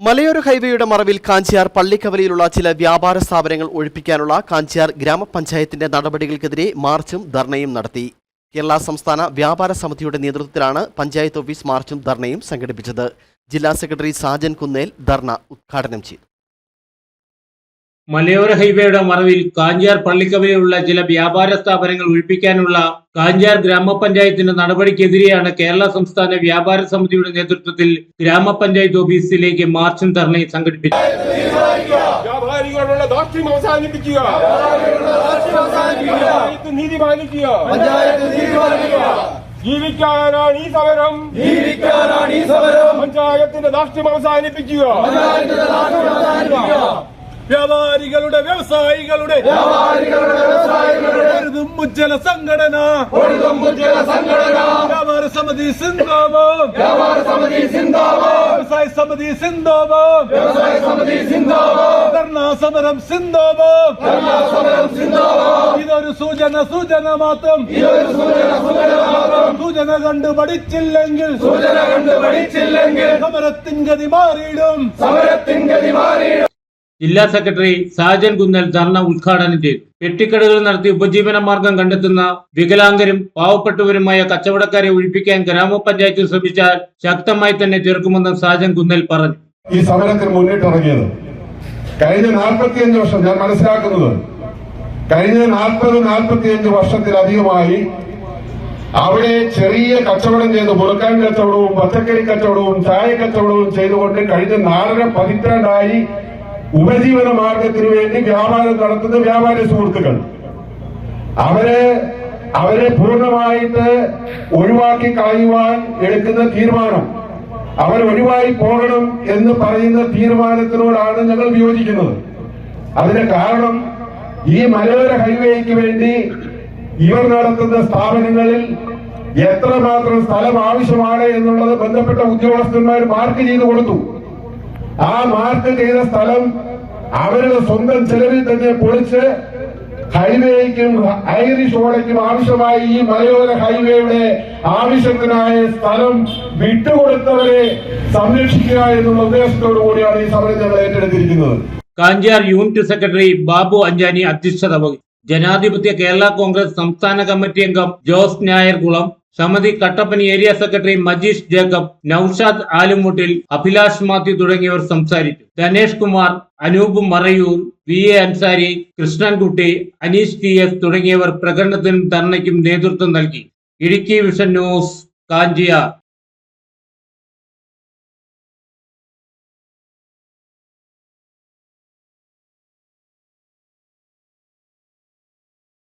മലയോര ഹൈവേയുടെ മറവിൽ കാഞ്ചിയാർ പള്ളിക്കവലയിലുള്ള ചില വ്യാപാര സ്ഥാപനങ്ങൾ ഒഴിപ്പിക്കാനുള്ള കാഞ്ചിയാർ ഗ്രാമപഞ്ചായത്തിന്റെ നടപടികൾക്കെതിരെ മാർച്ചും ധർണയും നടത്തി. കേരള സംസ്ഥാന വ്യാപാര സമിതിയുടെ നേതൃത്വത്തിലാണ് പഞ്ചായത്ത് ഓഫീസ് മാർച്ചും ധർണയും സംഘടിപ്പിച്ചത്. ജില്ലാ സെക്രട്ടറി സാജൻ കുന്നേൽ ധർണ ഉദ്ഘാടനം ചെയ്തു. മലയോര ഹൈവേയുടെ മറവിൽ കാഞ്ചാർ പള്ളിക്കവലയിലുള്ള ചില വ്യാപാര സ്ഥാപനങ്ങൾ ഒഴിപ്പിക്കാനുള്ള കാഞ്ചാർ ഗ്രാമപഞ്ചായത്തിന്റെ നടപടിക്കെതിരെയാണ് കേരള സംസ്ഥാന വ്യാപാര സമിതിയുടെ നേതൃത്വത്തിൽ ഗ്രാമപഞ്ചായത്ത് ഓഫീസിലേക്ക് മാർച്ചും ധർണയും സംഘടിപ്പിച്ചത് വ്യാപാരികളുള്ള ദാർഷ്ട്യം അവസാനിപ്പിക്കുക. പഞ്ചായത്ത് നീതി പാലിക്കുക. ജീവിക്കാനാണ് ഈ സമരം. ജീവിക്കാനാണ് ഈ സമരം. പഞ്ചായത്തിന്റെ ദാർഷ്ട്യം അവസാനിപ്പിക്കുക. വ്യാപാരികളുടെ വ്യവസായികളുടെ ഉജ്ജല സംഘടന. വ്യാപാര സമിതി സിന്ദാബാദ് വ്യാപാര സമിതി സിന്ദാബാദ് വ്യവസായ സമിതി സിന്ദാബാദ് വ്യവസായ സമിതി സിന്ദാബാദ് ധർണാ സമരം സിന്ദാബാദ് ഇതൊരു സൂചന സൂചന മാത്രം. സൂചന കണ്ടു പഠിച്ചില്ലെങ്കിൽ സമരത്തിൻ ഗതി മാറിയിടും. സമരത്തിൻ ഗതി മാറിയിടും. ജില്ലാ സെക്രട്ടറി സാജൻ കുന്നൽ ധർണ ഉദ്ഘാടനം ചെയ്തു. പെട്ടിക്കടകൾ നടത്തി ഉപജീവന മാർഗം കണ്ടെത്തുന്ന വികലാംഗരും പാവപ്പെട്ടവരുമായ കച്ചവടക്കാരെ ഒഴിപ്പിക്കാൻ ഗ്രാമപഞ്ചായത്ത് ശ്രമിച്ചാൽ ശക്തമായി തന്നെ തീർക്കുമെന്ന് സാജൻ കുന്നൽ പറഞ്ഞു. ഈ സമരത്തിന് മുന്നിട്ടിറങ്ങിയത് കഴിഞ്ഞ നാൽപ്പത്തിയഞ്ച് വർഷം ഞാൻ മനസ്സിലാക്കുന്നത് കഴിഞ്ഞ നാൽപ്പത് നാൽപ്പത്തിയഞ്ച് വർഷത്തിലധികമായി അവിടെ ചെറിയ കച്ചവടം ചെയ്ത് മുറുക്കാൻ കച്ചവടവും പച്ചക്കറി കച്ചവടവും ചായ കച്ചവടവും ചെയ്തുകൊണ്ട് കഴിഞ്ഞ നാലര പതിറ്റാണ്ടായി ഉപജീവന മാർഗത്തിന് വേണ്ടി വ്യാപാരം നടത്തുന്ന വ്യാപാരി സുഹൃത്തുക്കൾ. അവരെ അവരെ പൂർണമായിട്ട് ഒഴിവാക്കി കളയുവാൻ എടുക്കുന്ന തീരുമാനം. അവർ ഒഴിവായി പോകണം എന്ന് പറയുന്ന തീരുമാനത്തിനോടാണ് ഞങ്ങൾ വിയോജിക്കുന്നത്. അതിന് കാരണം ഈ മലയോര ഹൈവേക്ക് വേണ്ടി ഇവർ നടത്തുന്ന സ്ഥാപനങ്ങളിൽ എത്രമാത്രം സ്ഥലം ആവശ്യമാണ് എന്നുള്ളത് ബന്ധപ്പെട്ട ഉദ്യോഗസ്ഥന്മാർ മാർക്ക് ചെയ്തു കൊടുത്തു. ആ മാർക്ക് ചെയ്ത സ്ഥലം അവരുടെ സ്വന്തം ചെലവിൽ തന്നെ പൊളിച്ച് ഹൈവേക്കും ഐറിഷ് ഓടയ്ക്കും ആവശ്യമായി ഈ മലയോര ഹൈവേയുടെ ആവശ്യത്തിനായ സ്ഥലം വിട്ടുകൊടുത്തവരെ സംരക്ഷിക്കുക എന്നുള്ള ഉദ്ദേശത്തോടു കൂടിയാണ് ഈ സമരം ഞങ്ങൾ ഏറ്റെടുത്തിരിക്കുന്നത്. കാഞ്ചാർ യൂണിറ്റ് സെക്രട്ടറി ബാബു അഞ്ചാനി അധ്യക്ഷത വഹിച്ചു. ജനാധിപത്യ കേരള കോൺഗ്രസ് സംസ്ഥാന കമ്മിറ്റി അംഗം ജോസ് നായർകുളം സമിതി കട്ടപ്പന ഏരിയ സെക്രട്ടറി മജീഷ് ജേക്കബ് നൌഷാദ് ആലുമുട്ടിൽ അഭിലാഷ് മാത്യു തുടങ്ങിയവർ സംസാരിച്ചു. Dhanesh Kumar Anoop Marayoor V A Ansari Krishnankutty Aneesh T S തുടങ്ങിയവർ പ്രകടനത്തിനും ധർണയ്ക്കും നേതൃത്വം നൽകി. Idukki vision news Kanchiyar.